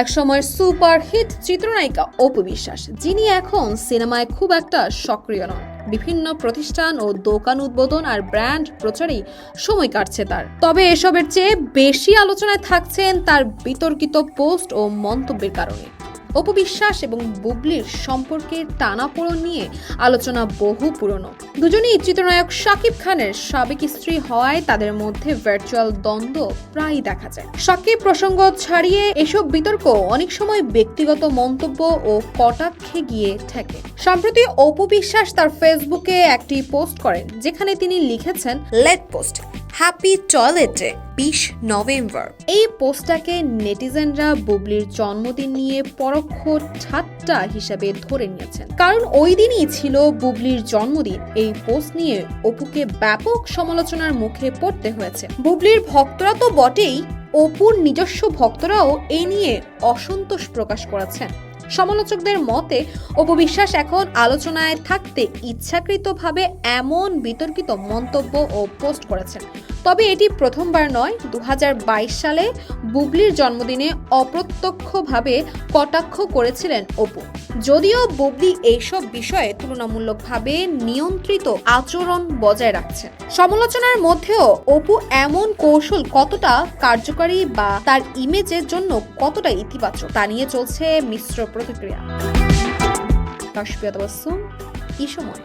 একসময়ের super hit চিত্রনায়িকা অপু বিশ্বাস, যিনি এখন সিনেমায় খুব একটা সক্রিয় নন। বিভিন্ন প্রতিষ্ঠান ও দোকান উদ্বোধন আর ব্র্যান্ড প্রচারেই সময় কাটছে তার। তবে এসবের চেয়ে বেশি আলোচনায় থাকছেন তার বিতর্কিত পোস্ট ও মন্তব্যের কারণে। অপু বিশ্বাস এবং বুবলির সম্পর্কের টানাপোড়ন নিয়ে আলোচনা বহু পুরনো। দুজনেই চিত্রনায়ক শাকিব খানের সাবেক স্ত্রী হওয়ায় তাদের মধ্যে ভার্চুয়াল দ্বন্দ্ব প্রায়ই দেখা যায়। শাকিব প্রসঙ্গ ছাড়িয়ে এসব বিতর্ক অনেক সময় ব্যক্তিগত মন্তব্য ও কটাক্ষে গিয়ে ঠেকে। সম্প্রতি অপবিশ্বাস তার ফেসবুকে একটি পোস্ট করেন, যেখানে তিনি লিখেছেন লেট পোস্ট হ্যাপি টয়লেটে বিশ নভেম্বর। এই পোস্টটাকে নেটিজেনরা বুবলির জন্মদিন নিয়ে পরোক্ষ ঠাট্টা হিসাবে ধরে নিয়েছেন। কারণ ওই দিনই ছিল বুবলির জন্মদিন। এই পোস্ট নিয়ে অপুকে ব্যাপক সমালোচনার মুখে পড়তে হয়েছে। বুবলির ভক্তরা তো বটেই, অপুর নিজস্ব ভক্তরাও এই নিয়ে অসন্তোষ প্রকাশ করেছেন। সমালোচকদের মতে অপবিশ্বাস এখন আলোচনায় থাকতে ইচ্ছাকৃতভাবে এমন বিতর্কিত মন্তব্য ও পোস্ট করেছেন। তবে এটি প্রথমবার নয় দু সালে বুবলির জন্মদিনে অপ্রত্যক্ষভাবে কটাক্ষ করেছিলেন অপু। যদিও বুবলি এইসব বিষয়ে তুলনামূলকভাবে নিয়ন্ত্রিত আচরণ বজায় রাখছেন। সমালোচনার মধ্যেও অপু এমন কৌশল কতটা কার্যকারী বা তার ইমেজের জন্য কতটা ইতিবাচক তা নিয়ে চলছে মিশ্র প্রতিক্রিয়া। কাশপিয়া তবসুম এই সময়।